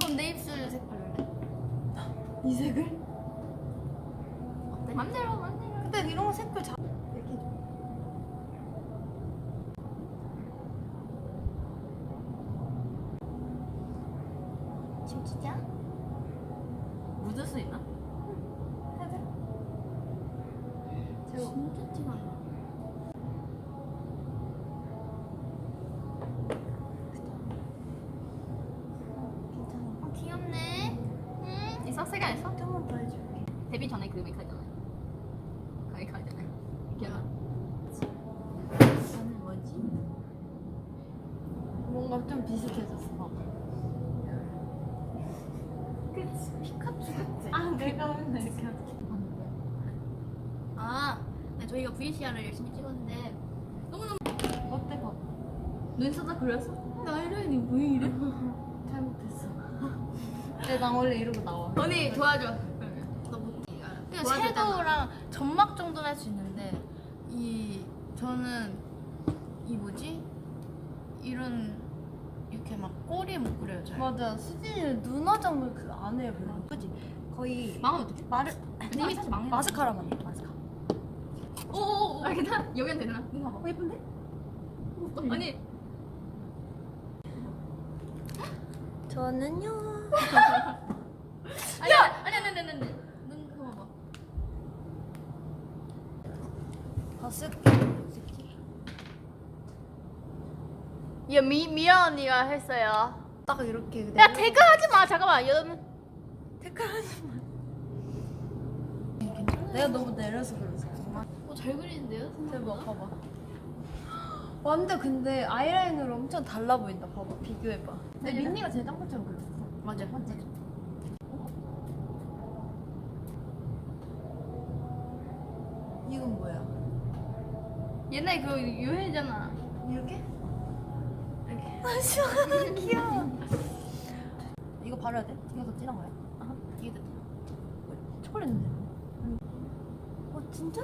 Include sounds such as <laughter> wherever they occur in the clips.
그럼 내 입술 색깔로 해. 이 색을? 어때? 맘대로 맘대로. 근데 이런 거 색깔 잘 이렇게 줘. 진짜? 묻을 수 있나? 해봐. 진짜 티가 나. 괜찮아. 어, 귀엽네. 음, 이 석쇠가 있어? 조금만 더 해줄게. 데뷔 전에 그 메이크업 있잖아요. 그 메이크업 있잖아요. 기억나? 나는 뭐지? 뭔가 좀 비슷해졌어. 그치. 피카츄 같지? 아, 내가 맨날 이렇게. 아, 네, 저희가 VCR을 열심히 찍었는데 너무너무 어때, 봐봐. 눈썹도 그렸어? 근데 아이라인이 왜 이래? <laughs> 잘못했어. 근데 나 원래 이러고 나와. 언니 도와줘. 너 못해. 그냥 때만. 섀도우랑 점막 정도는 할 수 있는데 이 저는 이 뭐지 이런 이렇게 막 꼬리 못 그려요 잘. 맞아. 수진이는 눈 화장을 그 안 해요, 별로. 그지? 거의 망하면 어떡해? 마르 이미 사실 망해. 마스카라만 해. 마스카라. 오오오. 아 괜찮아? 여기는 되나? 이거 봐봐. 어, 예쁜데? 아니 저는요. <laughs> 아니 아니 아니 아니 아니. 눈 그거 봐봐. 더 쓸게. 야 미, 미아 언니가 했어요. 딱 이렇게. 야 태그하지 마 잠깐만 여러분. 태클하지 마. 내가 너무 내려서 그랬어. 어 잘 그리는데요? 대박, 봐봐. 완전 근데 아이라인으로 엄청 달라 보인다. 봐봐, 비교해봐. 근데. 민니가 제일 딴 것처럼 그렸어. 맞아 맞아. 이건 뭐야? 옛날에 그 유해잖아. 이렇게? 이렇게. 아, 시원하다. <laughs> 귀여워. 이거 바르야 돼? 이게 더 진한 거야? 아 이게 됐다. 초콜릿 냄새. 어, 진짜?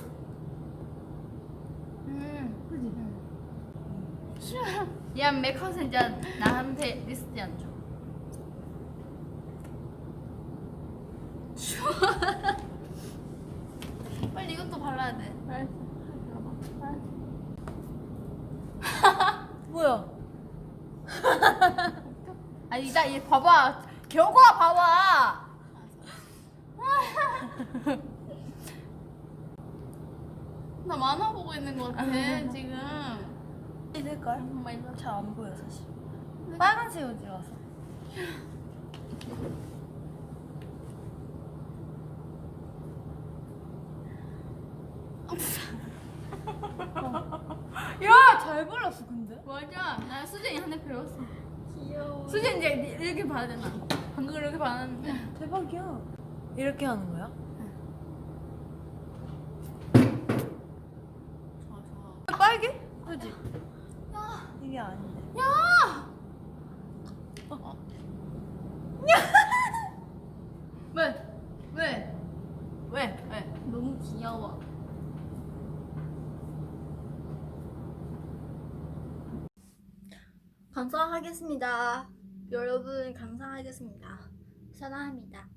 음. 그지? 싫어. 야 메이크업 진짜 나한테 리스트 안 줘. 싫어. 빨리 이것도 발라야 돼. 뭐야? <laughs> 아니 이따 얘 봐봐. 결과 봐봐. <laughs> 나 만화 보고 있는 것 같아 <laughs> 지금. 이 색깔? 정말 이거 잘안 보여, 사실. 빨간색 옷이 와서. 야, 잘 발랐어, 근데? 맞아. 나 수진이 한 대 배웠어. 귀여워. 수진 이제 이렇게 봐야 되나? 방금 이렇게 봤는데. 대박이야. 이렇게 하는 거야? 좋아 좋아. 빨개? 그지? 야. 이게 아닌데. 야! <laughs> 왜? 왜? 왜? 왜? 너무 귀여워. 감사하겠습니다. 여러분 감사하겠습니다. 사랑합니다.